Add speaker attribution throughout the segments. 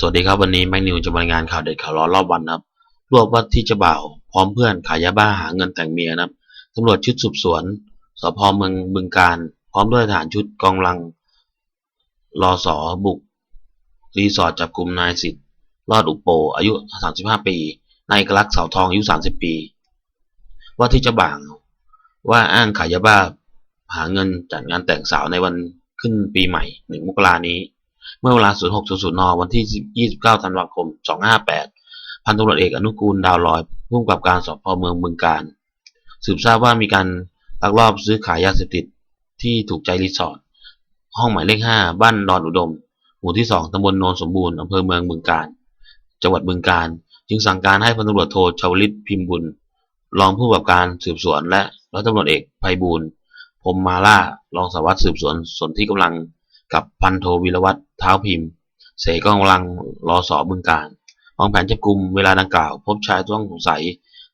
Speaker 1: สวัสดีครับวันนี้แม็กนิวจะมารายงานข่าวเด็ดข่าวร้อนรอบวันนะครับรวบว่าที่เจะบ่าวพร้อมเพื่อนขายยาบ้าหาเงินแต่งเมียนะครับตำรวจชุดสืบสวนสพเมืองบึงการ พร้อมด้วยทหารชุดกองลังรอสอบุก รีสอร์ทจับกลุ่มนายสิทธิ์รอดอุปโป อายุ 35 ปีนายกลักษ์เสาทองอายุ 30 ปี ว่าที่เจะบ่าวว่าอ้างขายยาบ้าหาเงินจัดงานแต่งสาวในวันขึ้นปีใหม่1มกรานี้ เมื่อเวลา 06.00 น วันที่ 29 ธันวาคม 258 พันตำรวจเอกอนุกูลดาวลอยผู้กำกับการสพเมืองบึงการ สืบทราบว่ามีการลักลอบซื้อขายยาเสพติดที่ถูกใจรีสอร์ท ห้องหมายเลข 5 บ้านดอนอุดม หมู่ที่ 2 ตำบลโนนสมบูรณ์ อำเภอเมืองบึงการ จังหวัดบึงการ จึงสั่งการให้พันตำรวจโทชาวลิตพิมพ์บุญ รองผู้กำกับการสืบสวนและร้อยตำรวจเอกไพบูลพรมมาล่ารองสารวัตรสืบสวนส่วนที่กำลังกับพันโทวีรวัตร ท้าพิมพ์ เสกองกำลังรอสอบบึงการวางแผนจับกลุ่มเวลาดังกล่าว พบชายต้องสงสัย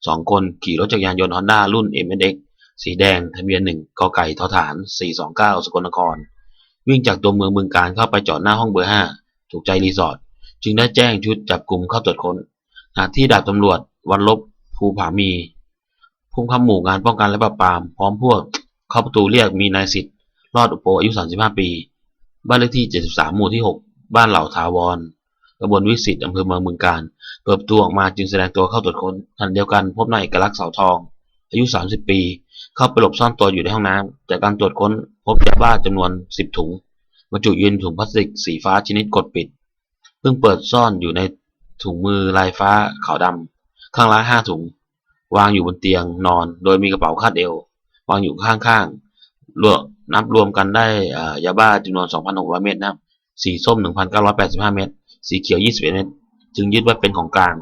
Speaker 1: สองคนขี่รถจักรยานยนต์ฮอนด้ารุ่น m x สีแดงทะเบียนหนึ่งกไก่ทฐาน 429 สกลนคร วิ่งจากตัวเมืองบึงการเข้าไปจอดหน้าห้องเบอร์ 5 ถูกใจรีสอร์ทจึงได้แจ้งชุดจับกลุ่มเข้าตรวจค้นขณะที่ดาบตำรวจวันลบภูผามีผู้ขับหมู่งานป้องกันและปราบปราม พร้อมพวกเข้าประตูเรียกมีนายสิทธิ์รอดอุปโปอายุ 35 ปี บ้านเลขที่ 73 หมู่ที่ 6 บ้านเหล่าทาวรตำบลวิสิตอำเภอเมืองบึงการ เปิดประตูออกมาจึงแสดงตัวเข้าตรวจค้นทันเดียวกันพบนายเอกลักษณ์เสาทอง อายุ 30 ปี เข้าไปหลบซ่อนตัวอยู่ในห้องน้ำจากการตรวจค้นพบยาบ้าจำนวน 10 ถุงบรรจุยู่ในถุงพลาสติกสีฟ้าชนิดกดปิด เพิ่งเปิดซ่อนอยู่ในถุงมือลายฟ้าขาวดำข้างละห้าถุง วางอยู่บนเตียงนอน โดยมีกระเป๋าคาดเอว วางอยู่ข้างๆ รวมนับรวมกันได้ยาบ้าจำนวน 2,600 เม็ดนะครับ สีส้ม 1,985 เม็ด สีเขียว 21 เม็ด จึงยึดไว้เป็นของกลาง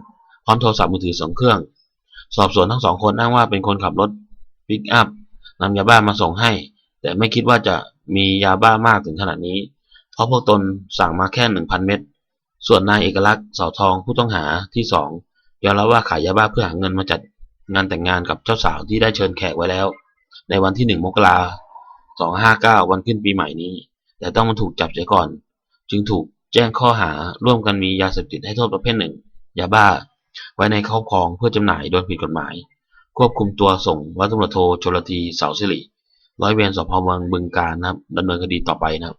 Speaker 1: พร้อมโทรศัพท์มือถือสองเครื่อง สอบสวนทั้งสองคนอ้างว่าเป็นคนขับรถปิกอัพนำยาบ้ามาส่งให้ แต่ไม่คิดว่าจะมียาบ้ามากถึงขนาดนี้ เพราะพวกตนสั่งมาแค่ 1,000 เม็ด ส่วนนายเอกลักษณ์เสาทองผู้ต้องหาที่สองยอมรับว่าขายยาบ้าเพื่อหาเงินมาจัดงานแต่งงานกับเจ้าสาวที่ได้เชิญแขกไว้แล้ว ในวันที่ 1 มกรา 259 วันขึ้นปีใหม่นี้ แต่ต้องมาถูกจับเสียก่อน จึงถูกแจ้งข้อหาร่วมกันมียาเสพติดให้โทษประเภทหนึ่งยาบ้า ไว้ในครอบครองเพื่อจำหน่ายโดยผิดกฎหมาย ควบคุมตัวส่งร้อยตำรวจโทชลทีเสาสิริร้อยเวรสพเมืองบึงการนะครับดำเนินคดีต่อไปนะครับ